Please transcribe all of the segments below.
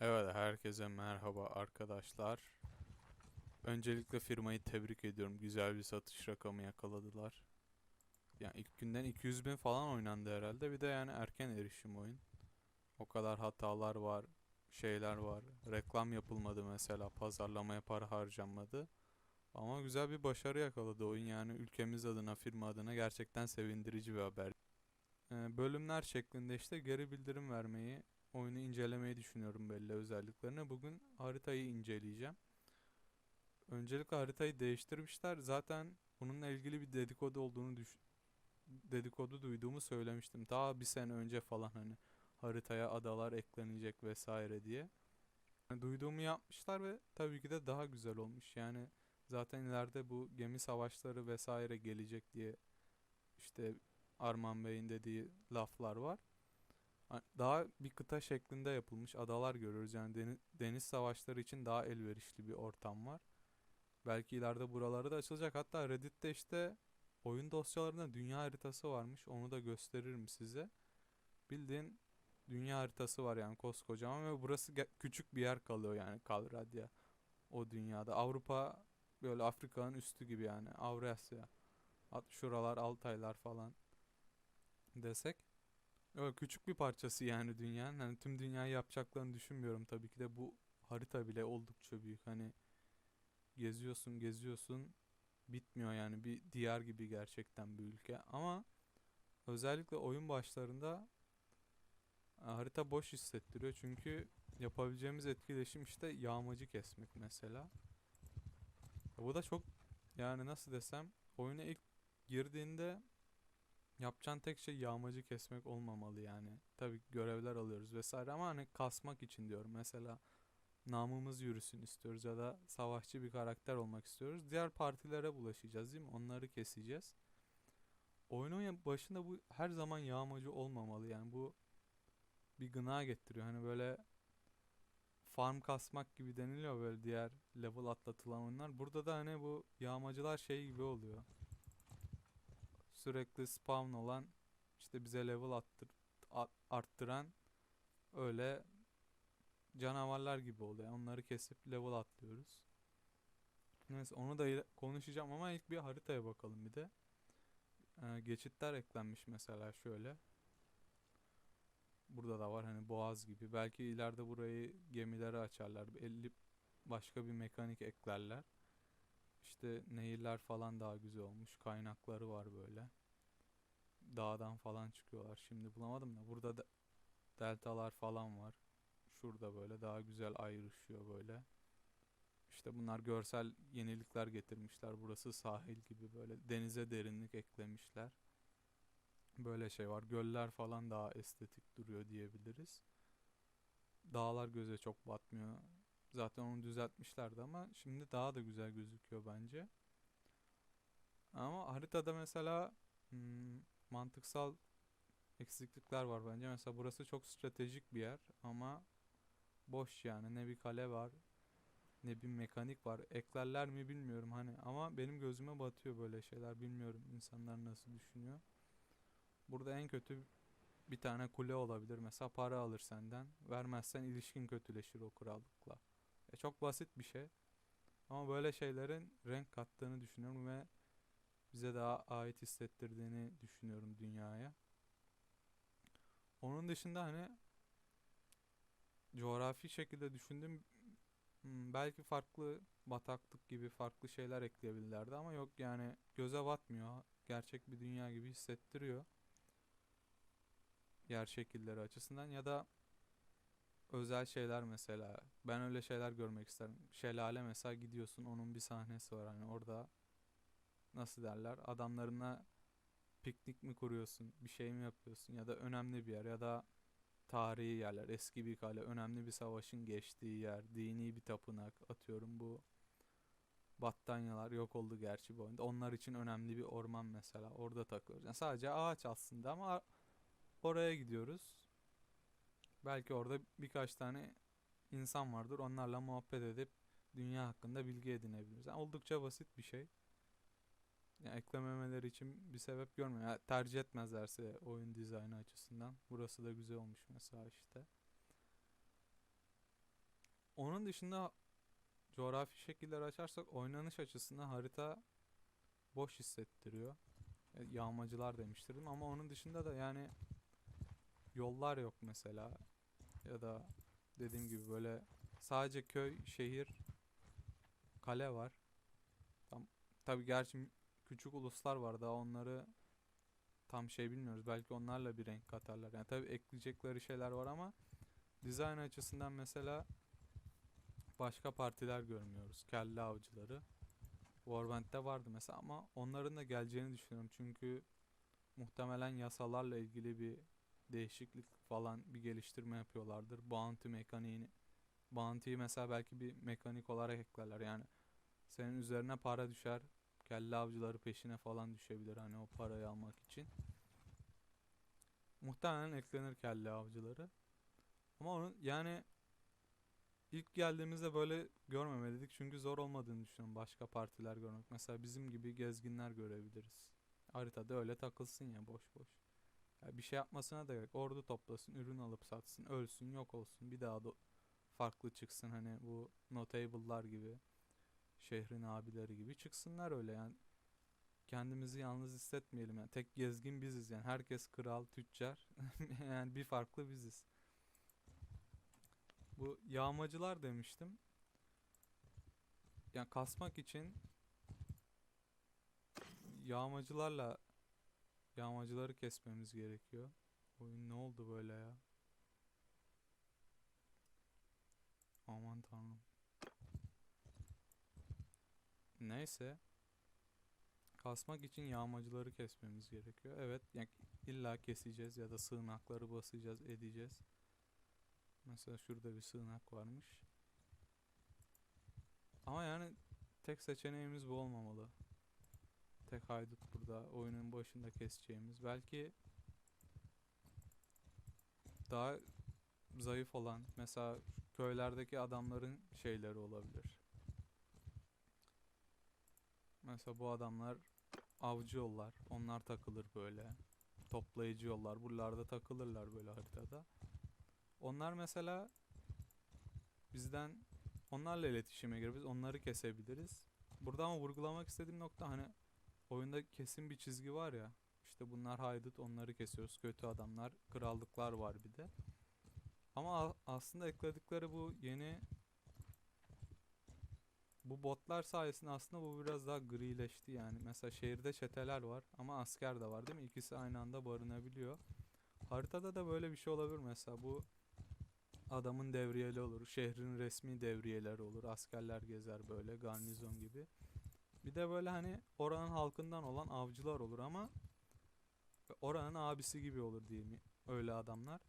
Evet, herkese merhaba arkadaşlar. Öncelikle firmayı tebrik ediyorum. Güzel bir satış rakamı yakaladılar. Yani ilk günden 200 bin falan oynandı herhalde. Bir de yani erken erişim oyun. O kadar hatalar var, şeyler var. Reklam yapılmadı mesela, pazarlamaya para harcanmadı. Ama güzel bir başarı yakaladı oyun. Yani ülkemiz adına, firma adına gerçekten sevindirici bir haber. Ee, bölümler şeklinde işte geri bildirim vermeyi oyunu incelemeyi düşünüyorum belli özelliklerini. Bugün haritayı inceleyeceğim. Öncelikle haritayı değiştirmişler. Zaten bununla ilgili bir dedikodu olduğunu düş dedikodu duyduğumu söylemiştim. Daha bir sene önce falan hani haritaya adalar eklenecek vesaire diye. Yani duyduğumu yapmışlar ve tabii ki de daha güzel olmuş. Yani zaten ileride bu gemi savaşları vesaire gelecek diye işte Arman Bey'in dediği laflar var. Ha- Daha bir kıta şeklinde yapılmış adalar görüyoruz. Yani deniz, savaşları için daha elverişli bir ortam var. Belki ileride buraları da açılacak. Hatta Reddit'te işte oyun dosyalarında dünya haritası varmış. Onu da gösteririm size. Bildiğin dünya haritası var yani koskocaman ve burası küçük bir yer kalıyor yani Kalradia o dünyada. Avrupa böyle Afrika'nın üstü gibi yani Avrasya. At- Şuralar Altaylar falan desek. Öyle küçük bir parçası yani dünyanın. Hani tüm dünyayı yapacaklarını düşünmüyorum tabii ki de bu harita bile oldukça büyük. Hani geziyorsun geziyorsun bitmiyor yani bir diyar gibi gerçekten bir ülke. Ama özellikle oyun başlarında e, harita boş hissettiriyor. Çünkü yapabileceğimiz etkileşim işte yağmacı kesmek mesela. Bu da çok yani nasıl desem oyuna ilk girdiğinde Yapacağın tek şey yağmacı kesmek olmamalı yani. Tabii görevler alıyoruz vesaire ama hani kasmak için diyorum. Mesela namımız yürüsün istiyoruz ya da savaşçı bir karakter olmak istiyoruz. Diğer partilere bulaşacağız değil mi? Onları keseceğiz. Oyunun başında bu her zaman yağmacı olmamalı yani bu bir gına getiriyor. Hani böyle farm kasmak gibi deniliyor böyle diğer level atlatılan oyunlar. Burada da hani bu yağmacılar şey gibi oluyor sürekli spawn olan işte bize level attır, arttıran öyle canavarlar gibi oluyor. Onları kesip level atlıyoruz. Neyse onu da konuşacağım ama ilk bir haritaya bakalım bir de. Ee, geçitler eklenmiş mesela şöyle. Burada da var hani boğaz gibi. Belki ileride burayı gemilere açarlar. Belli başka bir mekanik eklerler. İşte nehirler falan daha güzel olmuş. Kaynakları var böyle. Dağdan falan çıkıyorlar. Şimdi bulamadım da. Burada da deltalar falan var. Şurada böyle daha güzel ayrışıyor böyle. İşte bunlar görsel yenilikler getirmişler. Burası sahil gibi böyle denize derinlik eklemişler. Böyle şey var. Göller falan daha estetik duruyor diyebiliriz. Dağlar göze çok batmıyor. Zaten onu düzeltmişlerdi ama şimdi daha da güzel gözüküyor bence. Ama haritada mesela hmm, mantıksal eksiklikler var bence. Mesela burası çok stratejik bir yer ama boş yani. Ne bir kale var, ne bir mekanik var. Eklerler mi bilmiyorum hani ama benim gözüme batıyor böyle şeyler. Bilmiyorum insanlar nasıl düşünüyor. Burada en kötü bir tane kule olabilir. Mesela para alır senden. Vermezsen ilişkin kötüleşir o krallıkla. E, çok basit bir şey. Ama böyle şeylerin renk kattığını düşünüyorum ve bize daha ait hissettirdiğini düşünüyorum dünyaya. Onun dışında hani coğrafi şekilde düşündüm hmm, belki farklı bataklık gibi farklı şeyler ekleyebilirlerdi ama yok yani göze batmıyor. Gerçek bir dünya gibi hissettiriyor. Yer şekilleri açısından ya da özel şeyler mesela. Ben öyle şeyler görmek isterim. Şelale mesela gidiyorsun onun bir sahnesi var hani orada nasıl derler adamlarına piknik mi kuruyorsun bir şey mi yapıyorsun ya da önemli bir yer ya da tarihi yerler eski bir kale önemli bir savaşın geçtiği yer dini bir tapınak atıyorum bu battanyalar yok oldu gerçi bu oyunda onlar için önemli bir orman mesela orada takılıyoruz yani sadece ağaç aslında ama oraya gidiyoruz belki orada birkaç tane insan vardır onlarla muhabbet edip dünya hakkında bilgi edinebiliriz yani oldukça basit bir şey Yani eklememeleri için bir sebep görmüyorum. Yani tercih etmezlerse oyun dizaynı açısından. Burası da güzel olmuş mesela işte. onun dışında coğrafi şekiller açarsak oynanış açısından harita boş hissettiriyor. E, Yağmacılar demiştirdim ama onun dışında da yani yollar yok mesela ya da dediğim gibi böyle sadece köy, şehir, kale var. Tam tabii gerçi küçük uluslar var daha onları tam şey bilmiyoruz. Belki onlarla bir renk katarlar. Yani tabii ekleyecekleri şeyler var ama dizayn açısından mesela başka partiler görmüyoruz. Kelle avcıları. Warband'de vardı mesela ama onların da geleceğini düşünüyorum. Çünkü muhtemelen yasalarla ilgili bir değişiklik falan bir geliştirme yapıyorlardır. Bounty mekaniğini Bounty'yi mesela belki bir mekanik olarak eklerler. Yani senin üzerine para düşer. Kelle avcıları peşine falan düşebilir hani o parayı almak için. Muhtemelen eklenir kelle avcıları. Ama onun yani ilk geldiğimizde böyle görmemeliydik çünkü zor olmadığını düşünüyorum başka partiler görmek. Mesela bizim gibi gezginler görebiliriz. Haritada öyle takılsın ya boş boş. Bir şey yapmasına da gerek. Ordu toplasın, ürün alıp satsın, ölsün, yok olsun. Bir daha da farklı çıksın hani bu notable'lar gibi, şehrin abileri gibi çıksınlar öyle yani. Kendimizi yalnız hissetmeyelim yani. Tek gezgin biziz yani. Herkes kral, tüccar. yani bir farklı biziz. Bu yağmacılar demiştim. Yani kasmak için yağmacılarla yağmacıları kesmemiz gerekiyor. Oyun ne oldu böyle ya? Aman tanrım. Neyse. Kasmak için yağmacıları kesmemiz gerekiyor. Evet, yani illa keseceğiz ya da sığınakları basacağız, edeceğiz. Mesela şurada bir sığınak varmış. Ama yani tek seçeneğimiz bu olmamalı. Tek haydut burada oyunun başında keseceğimiz. Belki daha zayıf olan mesela köylerdeki adamların şeyleri olabilir. Mesela bu adamlar avcı yollar. Onlar takılır böyle. Toplayıcı yollar. Buralarda takılırlar böyle haritada. Onlar mesela bizden onlarla iletişime girip onları kesebiliriz. Burada ama vurgulamak istediğim nokta hani oyunda kesin bir çizgi var ya. İşte bunlar haydut onları kesiyoruz. Kötü adamlar, krallıklar var bir de. Ama aslında ekledikleri bu yeni bu botlar sayesinde aslında bu biraz daha grileşti yani. Mesela şehirde çeteler var ama asker de var değil mi? İkisi aynı anda barınabiliyor. Haritada da böyle bir şey olabilir mesela bu adamın devriyeli olur. Şehrin resmi devriyeleri olur. Askerler gezer böyle garnizon gibi. Bir de böyle hani oranın halkından olan avcılar olur ama oranın abisi gibi olur diyeyim öyle adamlar.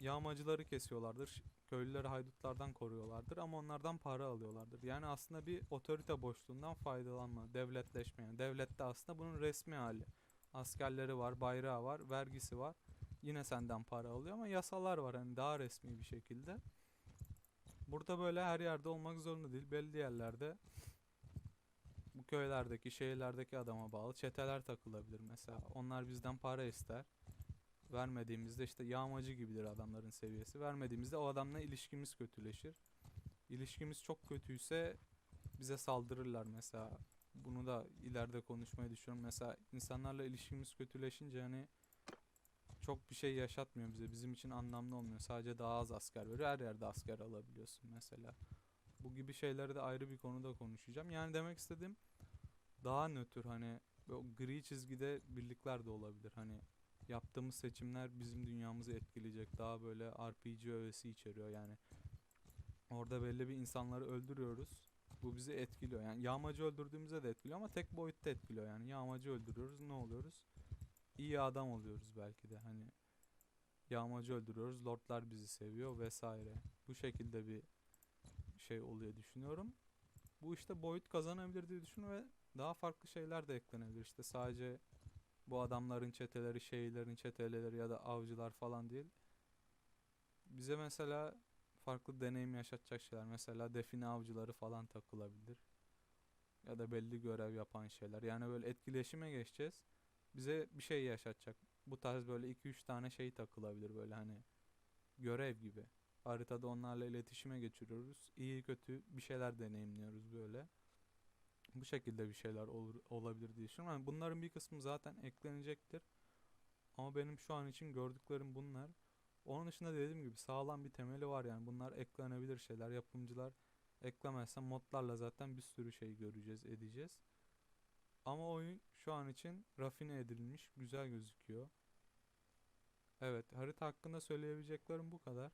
Yağmacıları kesiyorlardır. Köylüleri haydutlardan koruyorlardır ama onlardan para alıyorlardır. Yani aslında bir otorite boşluğundan faydalanma, devletleşme. Yani devlette aslında bunun resmi hali. Askerleri var, bayrağı var, vergisi var. Yine senden para alıyor ama yasalar var hani daha resmi bir şekilde. Burada böyle her yerde olmak zorunda değil. Belli yerlerde köylerdeki, şehirlerdeki adama bağlı çeteler takılabilir mesela. Onlar bizden para ister. Vermediğimizde işte yağmacı gibidir adamların seviyesi. Vermediğimizde o adamla ilişkimiz kötüleşir. İlişkimiz çok kötüyse bize saldırırlar mesela. Bunu da ileride konuşmayı düşünüyorum. Mesela insanlarla ilişkimiz kötüleşince hani çok bir şey yaşatmıyor bize. Bizim için anlamlı olmuyor. Sadece daha az asker veriyor. Her yerde asker alabiliyorsun mesela. Bu gibi şeyleri de ayrı bir konuda konuşacağım. Yani demek istediğim daha nötr hani o gri çizgide birlikler de olabilir. Hani yaptığımız seçimler bizim dünyamızı etkileyecek. Daha böyle RPG öğesi içeriyor yani. Orada belli bir insanları öldürüyoruz. Bu bizi etkiliyor. Yani yağmacı öldürdüğümüzde de etkiliyor ama tek boyutta etkiliyor yani. Yağmacı öldürüyoruz ne oluyoruz? İyi adam oluyoruz belki de hani. Yağmacı öldürüyoruz, lordlar bizi seviyor vesaire. Bu şekilde bir şey oluyor düşünüyorum. Bu işte boyut kazanabilir diye düşünüyorum ve daha farklı şeyler de eklenebilir. İşte sadece bu adamların çeteleri, şeylerin çeteleri ya da avcılar falan değil. Bize mesela farklı deneyim yaşatacak şeyler. Mesela define avcıları falan takılabilir. Ya da belli görev yapan şeyler. Yani böyle etkileşime geçeceğiz. Bize bir şey yaşatacak. Bu tarz böyle 2-3 tane şey takılabilir böyle hani görev gibi. Haritada onlarla iletişime geçiriyoruz. İyi kötü bir şeyler deneyimliyoruz böyle. Bu şekilde bir şeyler olur olabilir diye düşünüyorum. Yani bunların bir kısmı zaten eklenecektir. Ama benim şu an için gördüklerim bunlar. Onun dışında dediğim gibi sağlam bir temeli var yani. Bunlar eklenebilir şeyler. Yapımcılar eklemezse modlarla zaten bir sürü şey göreceğiz, edeceğiz. Ama oyun şu an için rafine edilmiş, güzel gözüküyor. Evet, harita hakkında söyleyebileceklerim bu kadar.